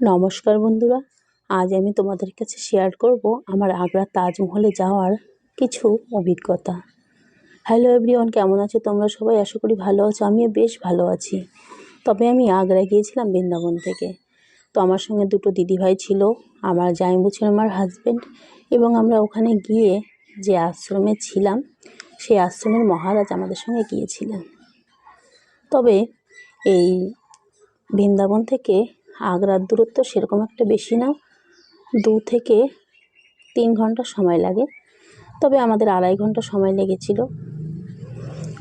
নমস্কার বন্ধুরা, আজ আমি তোমাদের কাছে শেয়ার করব আমার আগ্রা তাজমহলে যাওয়ার কিছু অভিজ্ঞতা। হ্যালো এভরিওয়ান কেমন আছো তোমরা সবাই? আশা করি ভালো আছো, আমিও বেশ ভালো আছি। তবে আমি আগ্রা গিয়েছিলাম বৃন্দাবন থেকে। তো আমার সঙ্গে দুটো দিদিভাই ছিল, আমার জাইম্বু ছিল, আমার হাজব্যান্ড এবং আমরা ওখানে গিয়ে যে আশ্রমে ছিলাম, সেই আশ্রমের মহারাজ আমাদের সঙ্গে গিয়েছিলেন। তবে এই বৃন্দাবন থেকে আগ্রার দূরত্ব সেরকম একটা বেশি না। দু থেকে তিন ঘণ্টা সময় লাগে। তবে আমাদের আড়াই ঘণ্টা সময় লেগেছিল।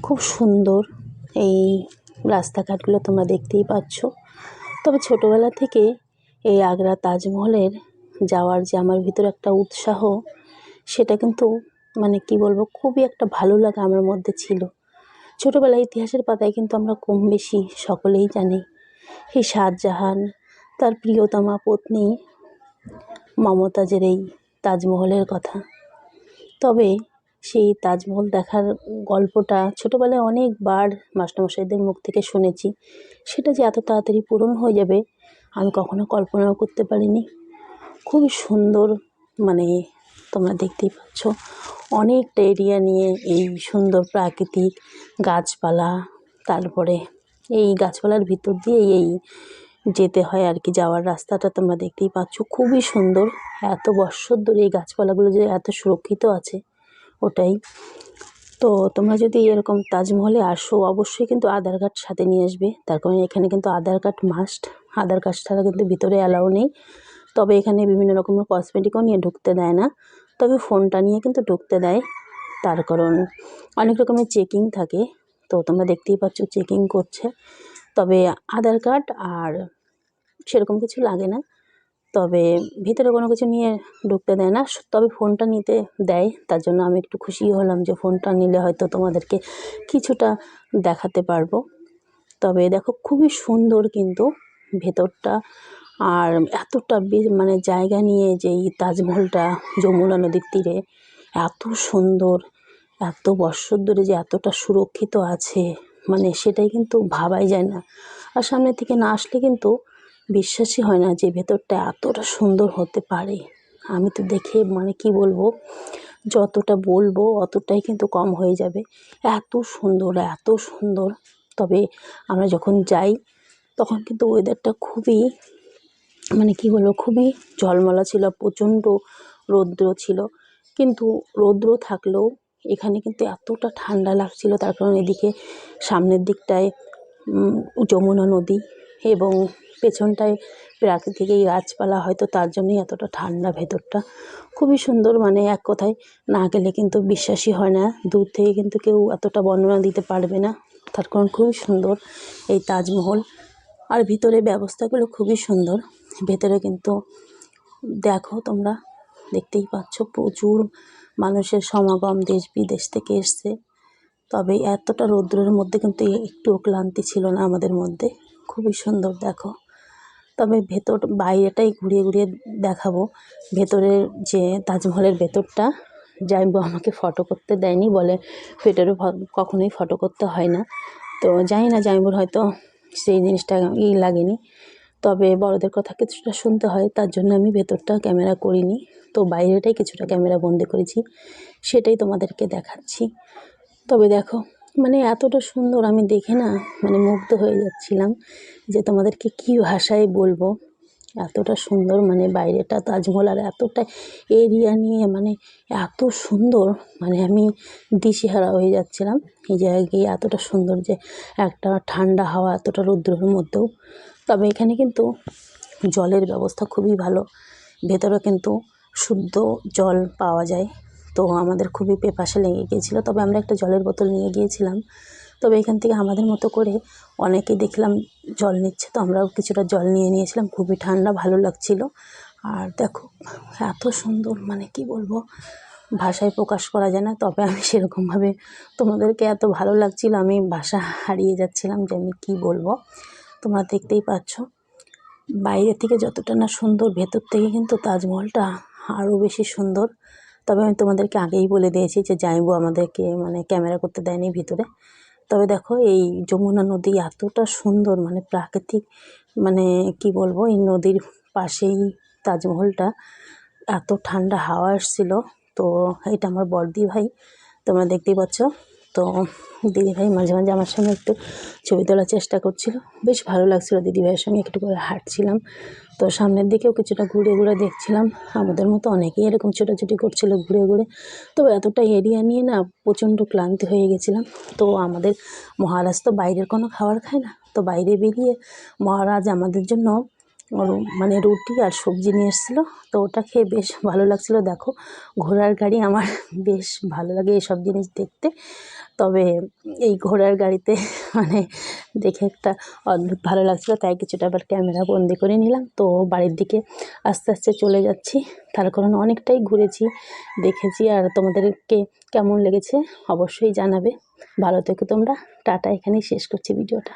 খুব সুন্দর এই রাস্তাঘাটগুলো তোমরা দেখতেই পাচ্ছ। তবে ছোটোবেলা থেকে এই আগ্রা তাজমহলের যাওয়ার যে আমার ভিতরে একটা উৎসাহ, সেটা কিন্তু মানে কি বলব, খুবই একটা ভালো লাগা আমার মধ্যে ছিল। ছোটোবেলায় ইতিহাসের পাতায় কিন্তু আমরা কম বেশি সকলেই জানি। এই শাহজাহান তার প্রিয়তমা পত্নী মমতাজের এই তাজমহলের কথা। তবে সেই তাজমহল দেখার গল্পটা ছোটোবেলায় অনেকবার মাস্টারমশাইদের মুখ থেকে শুনেছি। সেটা যে এত তাড়াতাড়ি পূরণ হয়ে যাবে, আমি কখনো কল্পনাও করতে পারিনি। খুবই সুন্দর মানে তোমরা দেখতেই পাচ্ছ, অনেকটা এরিয়া নিয়ে এই সুন্দর প্রাকৃতিক গাছপালা, তারপরে এই গাছপালার ভিতর দিয়ে এই যেতে হয় আর কি, যাওয়ার রাস্তাটা তোমরা দেখতেই পাচ্ছ। খুবই সুন্দর। এত বৎসর ধরে এই গাছপালাগুলো যে এত সুরক্ষিত আছে, ওটাই। তো তোমরা যদি এরকম তাজমহলে আসো, অবশ্যই কিন্তু আধার কার্ড সাথে নিয়ে আসবে। তার কারণ এখানে কিন্তু Aadhaar card must Aadhaar card ছাড়া কিন্তু ভিতরে অ্যালাউ নেই। তবে এখানে বিভিন্ন রকমের কসমেটিকও নিয়ে ঢুকতে দেয় না। তবে ফোনটা নিয়ে কিন্তু ঢুকতে দেয়। তার কারণ অনেক রকমের চেকিং থাকে। তো তোমরা দেখতেই পাচ্ছ চেকিং করছে। তবে আধার কার্ড আর সেরকম কিছু লাগে না। তবে ভিতরে কোনো কিছু নিয়ে ঢুকতে দেয় না। তবে ফোনটা নিতে দেয়। তার জন্য আমি একটু খুশি হলাম যে ফোনটা নিলে হয়তো তোমাদেরকে কিছুটা দেখাতে পারব। তবে দেখো, খুবই সুন্দর কিন্তু ভেতরটা। আর এতটা মানে জায়গা নিয়ে যে এই তাজমহলটা যমুনা নদীর তীরে, এত সুন্দর, এত বৎসর ধরে যে এতটা সুরক্ষিত আছে। মানে সেটাই কিন্তু ভাবাই যায় না। আর সামনে থেকে না আসলে কিন্তু বিশ্বাসই হয় না যে ভেতরটা এতটা সুন্দর হতে পারে। আমি তো দেখে মানে কি বলব, যতটা বলব অতটাই কিন্তু কম হয়ে যাবে। এত সুন্দর এত সুন্দর। তবে আমরা যখন যাই, তখন কিন্তু ওয়েদারটা খুবই মানে কি বলব, খুবই ঝলমলা ছিল, প্রচণ্ড রৌদ্র ছিল। কিন্তু রৌদ্র থাকলেও এখানে কিন্তু এতটা ঠান্ডা লাগছিল, তার কারণ এদিকে সামনের দিকটায় যমুনা নদী এবং পেছনটায় প্রাকৃতিক এই গাছপালা, হয়তো তার জন্যই এতটা ঠান্ডা ভেতরটা। খুবই সুন্দর মানে এক কথায় না গেলে কিন্তু বিশ্বাসই হয় না, দূর থেকে কিন্তু কেউ এতটা বর্ণনা দিতে পারবে না। তার কারণ খুবই সুন্দর এই তাজমহল। আর ভিতরে ব্যবস্থাগুলো খুবই সুন্দর, ভেতরে কিন্তু দেখো তোমরা, দেখতেই পাচ্ছ প্রচুর মানুষের সমাগম দেশ বিদেশ থেকে এসছে। তবে এতটা রৌদ্রের মধ্যে কিন্তু একটুও ক্লান্তি ছিল না আমাদের মধ্যে। খুবই সুন্দর, দেখো। তবে ভেতর, বাইরেটাই ঘুরিয়ে ঘুরিয়ে দেখাবো। ভেতরের যে তাজমহলের ভেতরটা জাইবু আমাকে ফটো করতে দেয়নি, বলে ভেতরে কখনোই ফটো করতে হয় না। তো জানি না জাইবুর হয়তো সেই জিনিসটা ই লাগেনি। তবে বড়দের কথা কিছুটা শুনতে হয়, তার জন্য আমি ভেতরটা ক্যামেরা করিনি। তো বাইরেটাই কিছুটা ক্যামেরা বন্দি করেছি, সেটাই তোমাদেরকে দেখাচ্ছি। তবে দেখো মানে এতটা সুন্দর আমি দেখে না মানে মুগ্ধ হয়ে যাচ্ছিলাম যে তোমাদেরকে কী ভাষায় বলব। এতটা সুন্দর মানে বাইরেটা তাজমহল আর এতটা এরিয়া নিয়ে মানে এত সুন্দর মানে আমি দিশেহারা হয়ে যাচ্ছিলাম। এই জায়গায় গিয়ে এতটা সুন্দর যে একটা ঠান্ডা হাওয়া, এতটা রৌদ্রের মধ্যেও। তবে এখানে কিন্তু জলের ব্যবস্থা খুবই ভালো। ভেতরে কিন্তু শুদ্ধ জল পাওয়া যায়। তো আমাদের খুবই পেপাসে লেগে গিয়েছিল। তবে আমরা একটা জলের বোতল নিয়ে গিয়েছিলাম। তবে এখান থেকে আমাদের মতো করে অনেকে দেখলাম জল নিচ্ছে। তো আমরাও কিছুটা জল নিয়ে নিয়েছিলাম। খুবই ঠান্ডা, ভালো লাগছিল। আর দেখো, এত সুন্দর মানে কি বলব? ভাষায় প্রকাশ করা যায় না। তবে আমি সেরকমভাবে তোমাদেরকে এত ভালো লাগছিল, আমি ভাষা হারিয়ে যাচ্ছিলাম যে আমি কী বলব? তোমরা দেখতেই পাচ্ছ। বাইরে থেকে যতটা না সুন্দর, ভেতর থেকে কিন্তু তাজমহলটা আরও বেশি সুন্দর। তবে আমি তোমাদেরকে আগেই বলে দিয়েছি যে যাইবো আমাদেরকে মানে ক্যামেরা করতে দেয়নি ভিতরে। তবে দেখো, এই যমুনা নদী এতটা সুন্দর মানে প্রাকৃতিক মানে কি বলব, এই নদীর পাশেই তাজমহলটা। এত ঠান্ডা হাওয়া আসছিল। তো এটা আমার বড়দি ভাই তোমরা দেখতেই পাচ্ছ। তো দিদিভাই মাঝে মাঝে আমার সঙ্গে একটু ছবি তোলার চেষ্টা করছিল। বেশ ভালো লাগছিল দিদিভাইয়ের সঙ্গে একটু করে হাঁটছিলাম। তো সামনের দিকেও কিছুটা ঘুরে ঘুরে দেখছিলাম। আমাদের মতো অনেকেই এরকম ছোটাছুটি করছিল ঘুরে ঘুরে। তো এতটা এরিয়া নিয়ে না প্রচণ্ড ক্লান্তি হয়ে গেছিলাম। তো আমাদের মহারাজ তো বাইরের কোনো খাবার খায় না। তো বাইরে বেরিয়ে মহারাজ আমাদের জন্য মানে রুটি আর সবজি নিয়ে এসেছিল। তো ওটা খেয়ে বেশ ভালো লাগছিল। দেখো, ঘোড়ার গাড়ি আমার বেশ ভালো লাগে এসব জিনিস দেখতে। তবে এই ঘোড়ার গাড়িতে মানে দেখে একটা অদ্ভুত ভালো লাগছিল। তাই কিছুটা আবার ক্যামেরা বন্দি করে নিলাম। তো বাড়ির দিকে আস্তে আস্তে চলে যাচ্ছি। তার কারণ অনেকটাই ঘুরেছি, দেখেছি। আর তোমাদেরকে কেমন লেগেছে অবশ্যই জানাবে। ভালো থেকো তোমরা। টাটা, এখানেই শেষ করছি ভিডিওটা।